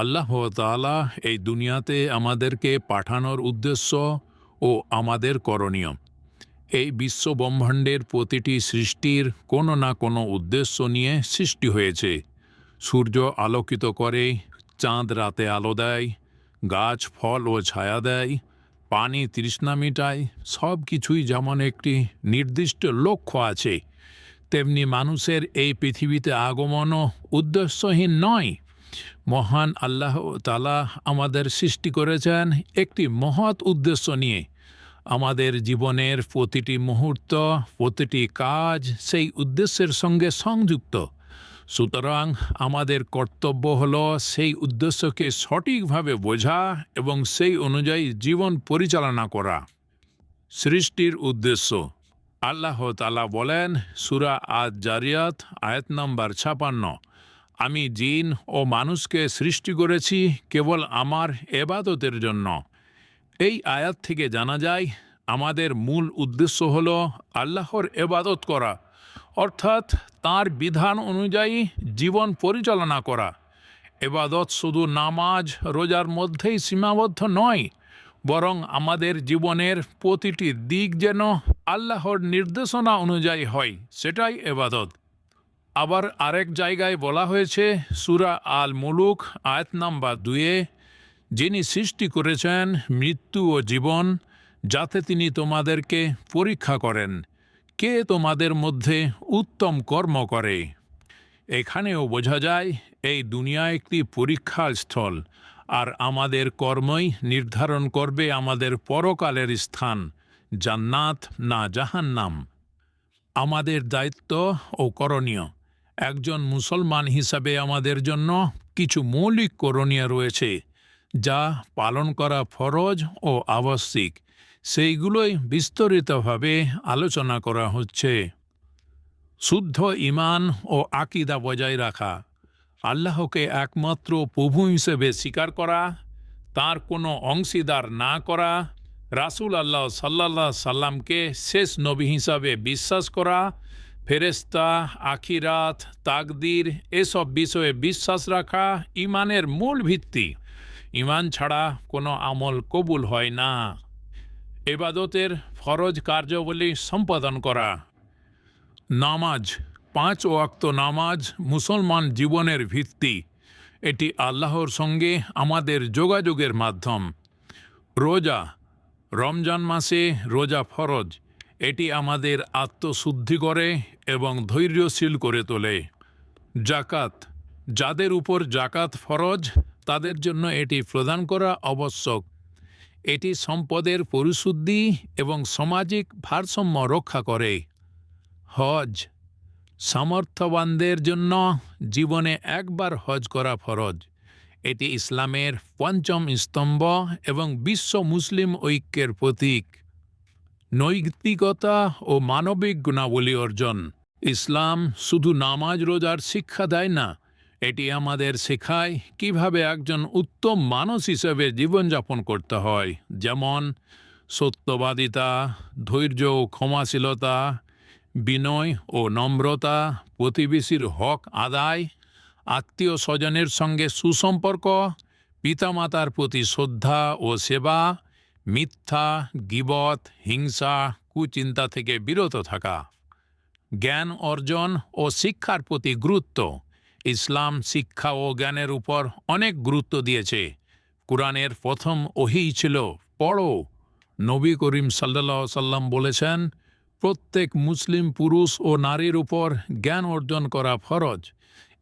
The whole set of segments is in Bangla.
আল্লাহ তাআলা এই দুনিয়াতে আমাদেরকে পাঠানোর উদ্দেশ্য ও আমাদের করণীয়। এই বিশ্ব ব্রহ্মাণ্ডের প্রতিটি সৃষ্টির কোনো না কোনো উদ্দেশ্য নিয়ে সৃষ্টি হয়েছে। সূর্য আলোকিত করে, চাঁদ রাতে আলো দেয়, গাছ ফল ও ছায়া দেয়, পানি তৃষ্ণা মিটায়, সব কিছুই যেমন একটি নির্দিষ্ট লক্ষ্য আছে, তেমনি মানুষের এই পৃথিবীতে আগমনও উদ্দেশ্যহীন নয়। মহান আল্লাহ তালা আমাদের সৃষ্টি করেছেন একটি মহৎ উদ্দেশ্য নিয়ে। আমাদের জীবনের প্রতিটি মুহূর্ত, প্রতিটি কাজ সেই উদ্দেশ্যের সঙ্গে সংযুক্ত। সুতরাং আমাদের কর্তব্য হল সেই উদ্দেশ্যকে সঠিকভাবে বোঝা এবং সেই অনুযায়ী জীবন পরিচালনা করা। সৃষ্টির উদ্দেশ্য। আল্লাহ তালা বলেন, সুরা আজ জারিয়াত আয়াত নম্বর ছাপান্ন। আমি জিন ও মানুষকে সৃষ্টি করেছি কেবল আমার এবাদতের জন্য। এই আয়াত থেকে জানা যায়, আমাদের মূল উদ্দেশ্য হল আল্লাহর এবাদত করা, অর্থাৎ তার বিধান অনুযায়ী জীবন পরিচালনা করা। এবাদত শুধু নামাজ, রোজার মধ্যেই সীমাবদ্ধ নয়, বরং আমাদের জীবনের প্রতিটি দিক যেন আল্লাহর নির্দেশনা অনুযায়ী হয়, সেটাই এবাদত। আবার আরেক জায়গায় বলা হয়েছে, সুরা আল মুলুক আয়াত নাম্বার দুয়ে যিনি সৃষ্টি করেছেন মৃত্যু ও জীবন, যাতে তিনি তোমাদেরকে পরীক্ষা করেন, কে তোমাদের মধ্যে উত্তম কর্ম করে। এখানেও বোঝা যায়, এই দুনিয়া একটি পরীক্ষার স্থল, আর আমাদের কর্মই নির্ধারণ করবে আমাদের পরকালের স্থান, জান্নাত না জাহান্নাম। আমাদের দায়িত্ব ও করণীয়। একজন মুসলমান হিসাবে আমাদের জন্য কিছু মৌলিক করণীয় রয়েছে, যা পালন করা ফরজ ও আবশ্যিক। সেইগুলোই বিস্তারিতভাবে আলোচনা করা হচ্ছে। শুদ্ধ ইমান ও আকিদা বজায় রাখা, আল্লাহকে একমাত্র প্রভু হিসেবে স্বীকার করা, তার কোনো অংশীদার না করা, রাসূল আল্লাহ সাল্লাল্লাহ সাল্লামকে শেষ নবী হিসাবে বিশ্বাস করা ফেরেস্তা আখিরাত, তাকদির এসব বিষয়ে বিশ্বাস রাখা ইমানের মূল ভিত্তি। ইমান ছাড়া কোনো আমল কবুল হয় না। এবাদতের ফরজ কার্যাবলী সম্পাদন করা। নামাজ, পাঁচ ওয়াক্ত নামাজ মুসলমান জীবনের ভিত্তি। এটি আল্লাহর সঙ্গে আমাদের যোগাযোগের মাধ্যম। রোজা, রমজান মাসে রোজা ফরজ। এটি আমাদের আত্মশুদ্ধি করে এবং ধৈর্যশীল করে তোলে। জাকাত, যাদের উপর জাকাত ফরজ, তাদের জন্য এটি প্রদান করা আবশ্যক। এটি সম্পদের পরিশুদ্ধি এবং সামাজিক ভারসাম্য রক্ষা করে। হজ, সামর্থ্যবানদের জন্য জীবনে একবার হজ করা ফরজ। এটি ইসলামের পঞ্চম স্তম্ভ এবং বিশ্ব মুসলিম ঐক্যের প্রতীক। নৈতিকতা ও মানবিক গুণাবলী অর্জন। ইসলাম শুধু নামাজ রোজার শিক্ষা দেয় না, এটি আমাদের শেখায় কীভাবে একজন উত্তম মানুষ হিসেবে জীবনযাপন করতে হয়। যেমন, সত্যবাদিতা, ধৈর্য ও ক্ষমাশীলতা, বিনয় ও নম্রতা, প্রতিবেশীর হক আদায়, আত্মীয় স্বজনের সঙ্গে সুসম্পর্ক, পিতামাতার প্রতি শ্রদ্ধা ও সেবা, মিথ্যা, গিবত, হিংসা, কুচিন্তা থেকে বিরত থাকা। জ্ঞান অর্জন ও শিক্ষার প্রতি গুরুত্ব। ইসলাম শিক্ষা ও জ্ঞানের উপর অনেক গুরুত্ব দিয়েছে। কোরআনের প্রথম ওহি ছিল, পড়ো। নবী করিম সাল্লাহ সাল্লাম বলেছেন, প্রত্যেক মুসলিম পুরুষ ও নারীর উপর জ্ঞান অর্জন করা ফরজ।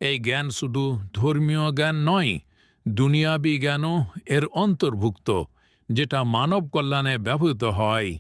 এই জ্ঞান শুধু ধর্মীয় জ্ঞান নয়, দুনিয়াবি জ্ঞানও এর অন্তর্ভুক্ত, যেটা মানব কল্যাণে ব্যবহৃত হয়।